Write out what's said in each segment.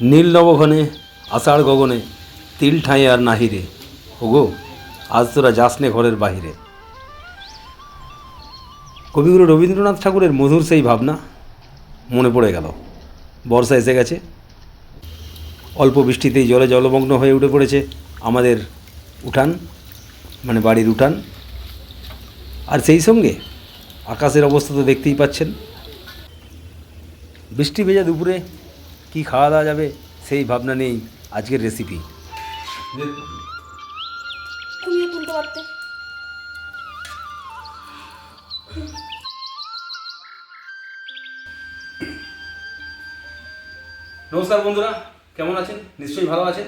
নীল নবঘনে, আষাঢ় গগনে, তিল ঠাঁই আর নাহিরে। ওগো, আজ তোরা যাস নে ঘরের বাহিরে। কবিগুরু রবীন্দ্রনাথ ঠাকুরের মধুর সেই ভাবনা মনে পড়ে গেল। বর্ষা এসে গেছে। অল্প বৃষ্টিতেই জলে জলমগ্ন হয়ে উঠে পড়েছে আমাদের উঠান মানে বাড়ির উঠান। আর সেই সঙ্গে আকাশের অবস্থা তো দেখতেই পাচ্ছেন। বৃষ্টি ভেজা দুপুরে কি খাওয়া দাওয়া যাবে সেই ভাবনা নেই আজকের রেসিপি নমস্কার বন্ধুরা কেমন আছেন? নিশ্চয়ই ভালো আছেন?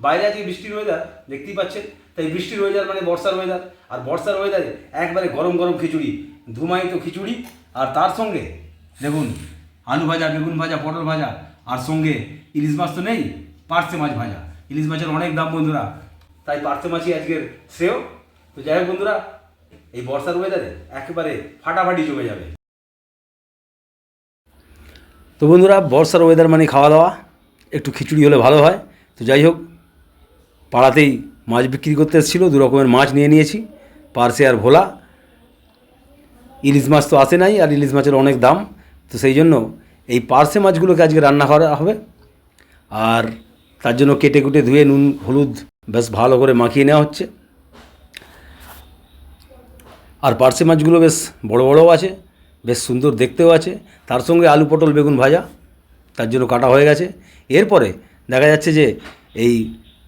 বাইরে আজকে বৃষ্টির ওয়েদার দেখতেই পাচ্ছেন। তাই বৃষ্টির ওয়েদার মানে বর্ষার ওয়েদার আর বর্ষার ওয়েদারে একবারে গরম গরম খিচুড়ি ধুমায়িত খিচুড়ি। আর তার সঙ্গে দেখুন আলু ভাজা বেগুন ভাজা পটল ভাজা আর সঙ্গে ইলিশ মাছ তো নেই পার্সে মাছ ভাজা। ইলিশ মাছের অনেক দাম বন্ধুরা। তাই পার্সে মাছই আজকের শ্রেয়। তো যাই হোক বন্ধুরা, এই বর্ষার ওয়েদারে একেবারে ফাটাফাটি জমে যাবে। তো বন্ধুরা, বর্ষার ওয়েদার মানে খাওয়া দাওয়া একটু খিচুড়ি হলে ভালো হয়। তো যাই হোক, পাড়াতেই মাছ বিক্রি করতে এসেছিল, দু রকমের মাছ নিয়ে নিয়েছি পার্সে আর ভোলা। ইলিশ মাছ তো আসে নাই, আর ইলিশ মাছের অনেক দাম। তো সেই জন্য এই পার্সে মাছগুলোকে আজকে রান্না করা হবে। আর তার জন্য কেটে কুটে ধুয়ে নুন, হলুদ বেশ ভালো করে মাখিয়ে নেওয়া হচ্ছে। আর পার্সে মাছগুলো বেশ বড় বড়ও আছে, বেশ সুন্দর দেখতেও আছে। তার সঙ্গে আলু পটল বেগুন ভাজা, তার জন্য কাটা হয়ে গেছে। এরপরে দেখা যাচ্ছে যে এই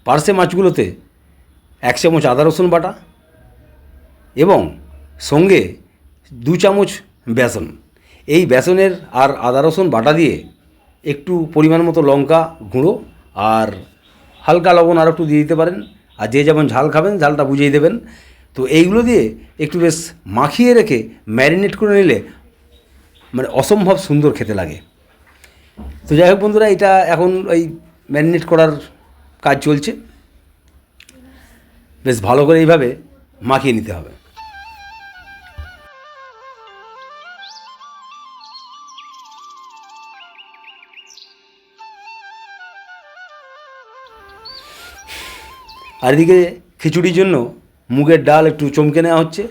পার্সে মাছগুলোতে এক চামচ আদা রসুন বাটা এবং সঙ্গে দু চামচ বেসন। এই বেসনের আর আদা, রসুন বাটা দিয়ে একটু পরিমাণ মতো লঙ্কা গুঁড়ো আর হালকা লবণ আর একটু দিয়ে দিতে পারেন। আর যে যেমন ঝাল খাবেন, ঝালটা বুঝিয়ে দেবেন। তো এইগুলো দিয়ে একটু বেশ মাখিয়ে রেখে ম্যারিনেট করে নিলে মানে অসম্ভব সুন্দর খেতে লাগে। তো যাই হোক বন্ধুরা, এটা এখন ওই ম্যারিনেট করার কাজ চলছে। বেশ ভালো করে এইভাবে মাখিয়ে নিতে হবে। আর এদিকে খিচুড়ির জন্য মুগের ডাল একটু চমকে নেওয়া হচ্ছে।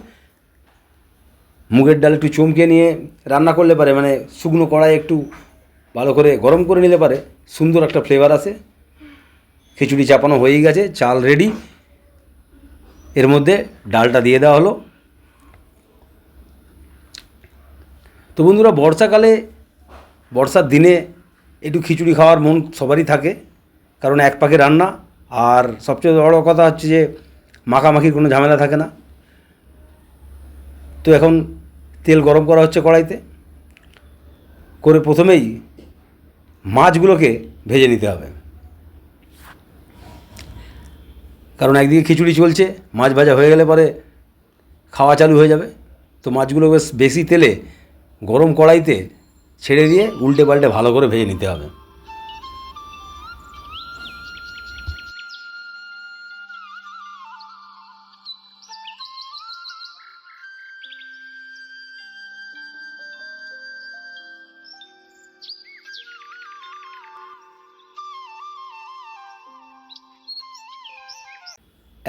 মুগের ডাল একটু চমকে নিয়ে রান্না করলে পারে মানে শুকনো কড়াই একটু ভালো করে গরম করে নিলে পারে, সুন্দর একটা ফ্লেভার আসে। খিচুড়ি চাপানো হয়েই গেছে, চাল রেডি এর মধ্যে ডালটা দিয়ে দেওয়া হলো। তো বন্ধুরা, বর্ষাকালে, বর্ষার দিনে একটু খিচুড়ি খাওয়ার মন সবারই থাকে, কারণ এক পাকে রান্না আর সবচেয়ে বড় কথা হচ্ছে যে মাখামাখির কোনো ঝামেলা থাকে না। তো এখন তেল গরম করা হচ্ছে কড়াইতে। করে প্রথমেই মাছগুলোকে ভেজে নিতে হবে। কারণ একদিকে খিচুড়ি চলছে, মাছ ভাজা হয়ে গেলে পরে খাওয়া চালু হয়ে যাবে। তো মাছগুলো বেশ বেশি তেলে গরম কড়াইতে ছেড়ে দিয়ে উল্টে পাল্টে ভালো করে ভেজে নিতে হবে।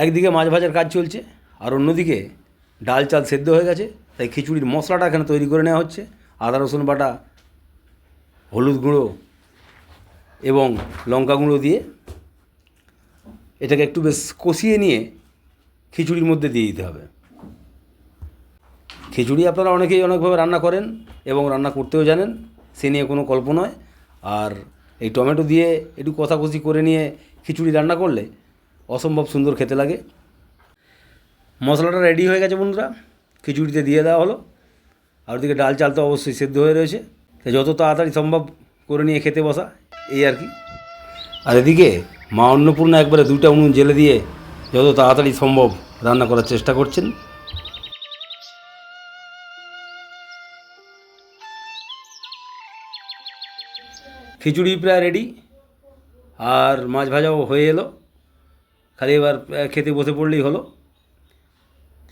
একদিকে মাছ ভাজার কাজ চলছে আর অন্যদিকে ডাল চাল সেদ্ধ হয়ে গেছে, তাই খিচুড়ির মশলাটা এখানে তৈরি করে নেওয়া হচ্ছে। আদা, রসুন বাটা, হলুদ গুঁড়ো এবং লঙ্কা গুঁড়ো দিয়ে এটাকে একটু বেশ কষিয়ে নিয়ে খিচুড়ির মধ্যে দিয়ে দিতে হবে। খিচুড়ি আপনারা অনেকেই অনেকভাবে রান্না করেন এবং রান্না করতেও জানেন, সে নিয়ে কোনো গল্প নয়। আর এই টমেটো দিয়ে একটু কষাকষি করে নিয়ে খিচুড়ি রান্না করলে অসম্ভব সুন্দর খেতে লাগে। মশলাটা রেডি হয়ে গেছে বন্ধুরা। খিচুড়িতে দিয়ে দেওয়া হলো। আর ওদিকে ডাল চাল তো অবশ্যই সেদ্ধ হয়ে রয়েছে। যত তাড়াতাড়ি সম্ভব করে নিয়ে খেতে বসা, এই আর কি। আর এদিকে মা অন্নপূর্ণা একবারে দুইটা উনুন জেলে দিয়ে যত তাড়াতাড়ি সম্ভব রান্না করার চেষ্টা করছেন। খিচুড়ি প্রায় রেডি আর মাছ ভাজাও হয়ে এলো। খালি এবার খেতে বসে পড়লেই হলো।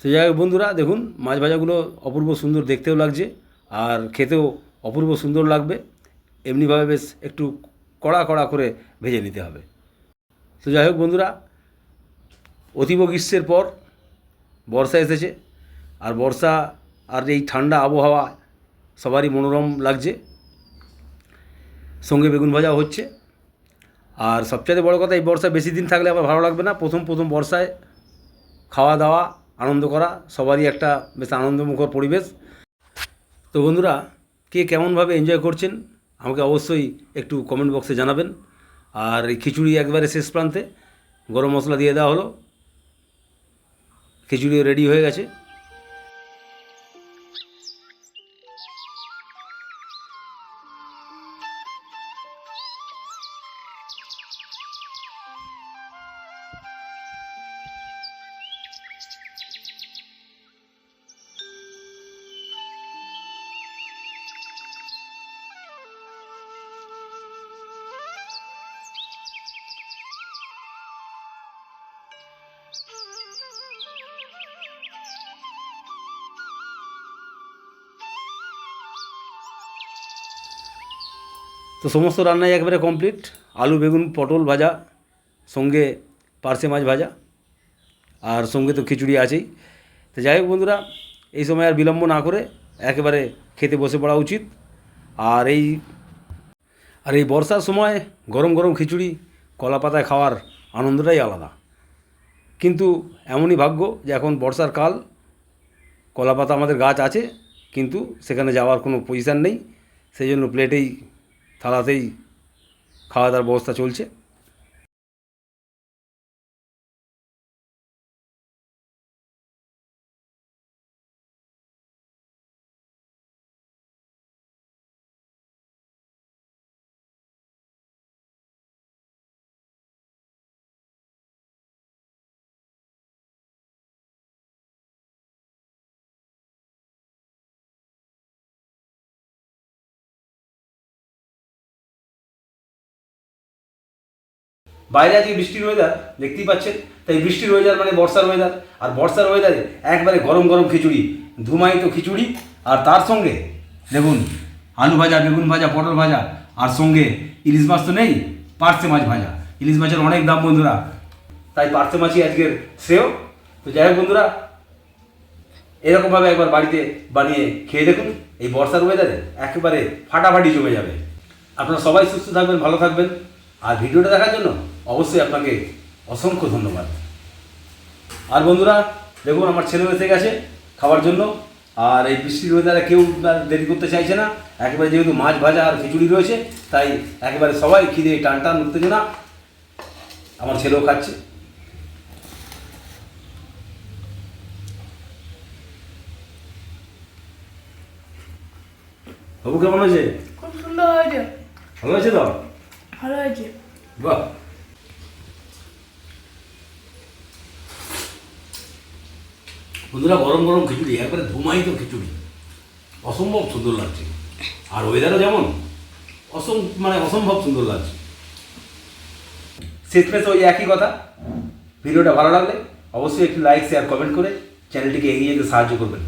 তো যাই হোক বন্ধুরা, দেখুন, মাছ ভাজাগুলো অপূর্ব সুন্দর দেখতেও লাগছে, আর খেতেও অপূর্ব সুন্দর লাগবে। এমনিভাবে বেশ একটু কড়া কড়া করে ভেজে নিতে হবে। তো যাই হোক বন্ধুরা, অতীব গ্রীষ্মের পর বর্ষা এসেছে, আর বর্ষা আর এই ঠান্ডা আবহাওয়া সবারই মনোরম লাগছে। সঙ্গে বেগুন ভাজা হচ্ছে। আর সবচেয়ে বড় কথা, এই বর্ষা বেশি দিন থাকলে আবার ভালো লাগবে না। প্রথম প্রথম বর্ষায় খাওয়া দাওয়া, আনন্দ করা, সবারই একটা বেশ আনন্দমুখর পরিবেশ। তো বন্ধুরা, কে কেমনভাবে এনজয় করছেন, আমাকে অবশ্যই একটু কমেন্ট বক্সে জানাবেন। আর এই খিচুড়ি একবারে শেষ প্রান্তে, গরম মশলা দিয়ে দেওয়া হলো। খিচুড়িও রেডি হয়ে গেছে। তো সমস্ত রান্নাই একবারে কমপ্লিট আলু, বেগুন, পটল ভাজা, সঙ্গে পার্সে মাছ ভাজা, আর সঙ্গে তো খিচুড়ি আছেই। তো যাই হোক বন্ধুরা, এই সময় আর বিলম্ব না করে একেবারে খেতে বসে পড়া উচিত। আর এই আর এই বর্ষার সময় গরম গরম খিচুড়ি কলা পাতায় খাওয়ার আনন্দটাই আলাদা। কিন্তু এমনই ভাগ্য যে এখন বর্ষার কাল কলা পাতা আমাদের গাছ আছে, কিন্তু সেখানে যাওয়ার কোনো পজিশান নেই। সেই জন্য প্লেটেই থালাতেই খাওয়া দাওয়ার ব্যবস্থা চলছে। বাইরে আজকে বৃষ্টির ওয়েদার দেখতেই পাচ্ছেন? তাই বৃষ্টির ওয়েদার মানে বর্ষার ওয়েদার আর বর্ষার ওয়েদারে একবারে গরম গরম খিচুড়ি, ধুমায়িত খিচুড়ি, আর তার সঙ্গে দেখুন, আলু ভাজা, বেগুন ভাজা, পটল ভাজা, আর সঙ্গে ইলিশ মাছ তো নেই পার্সে মাছ ভাজা। ইলিশ মাছের অনেক দাম বন্ধুরা। তাই পার্সে মাছই আজকের শ্রেয়। তো যাই হোক বন্ধুরা, এরকমভাবে একবার বাড়িতে বানিয়ে খেয়ে দেখুন, এই বর্ষার ওয়েদারে একেবারে ফাটাফাটি জমে যাবে। আপনারা সবাই সুস্থ থাকবেন, ভালো থাকবেন। আর ভিডিওটা দেখার জন্য অবশ্যই আপনাকে অসংখ্য ধন্যবাদ। আর বন্ধুরা দেখুন আমার ছেলে এসে গেছে খাওয়ার জন্য আর এই বৃষ্টির ওয়েদারে কেউ দেরি করতে চাইছে না। একেবারে যেহেতু মাছ ভাজা আর খিচুড়ি রয়েছে তাই একেবারে সবাই খিদে টান টান উত্তেজনা আমার ছেলেও খাচ্ছে। বাবু কেমন হয়েছে? খুব সুন্দর হয়েছে। ভালো হয়েছে তো? ভালো হয়েছে। বাহ। বন্ধুরা গরম গরম খিচুড়ি, একবারে ধুমাই তো খিচুড়ি। অসম্ভব সুন্দর লাগছে। আর ওয়েদারও যেমন, অসম মানে অসম্ভব সুন্দর লাগছে। শেষমেশ ওই একই কথা। ভিডিওটা ভালো লাগলে অবশ্যই একটু লাইক শেয়ার কমেন্ট করে চ্যানেলটিকে এগিয়ে যেতে সাহায্য করবেন।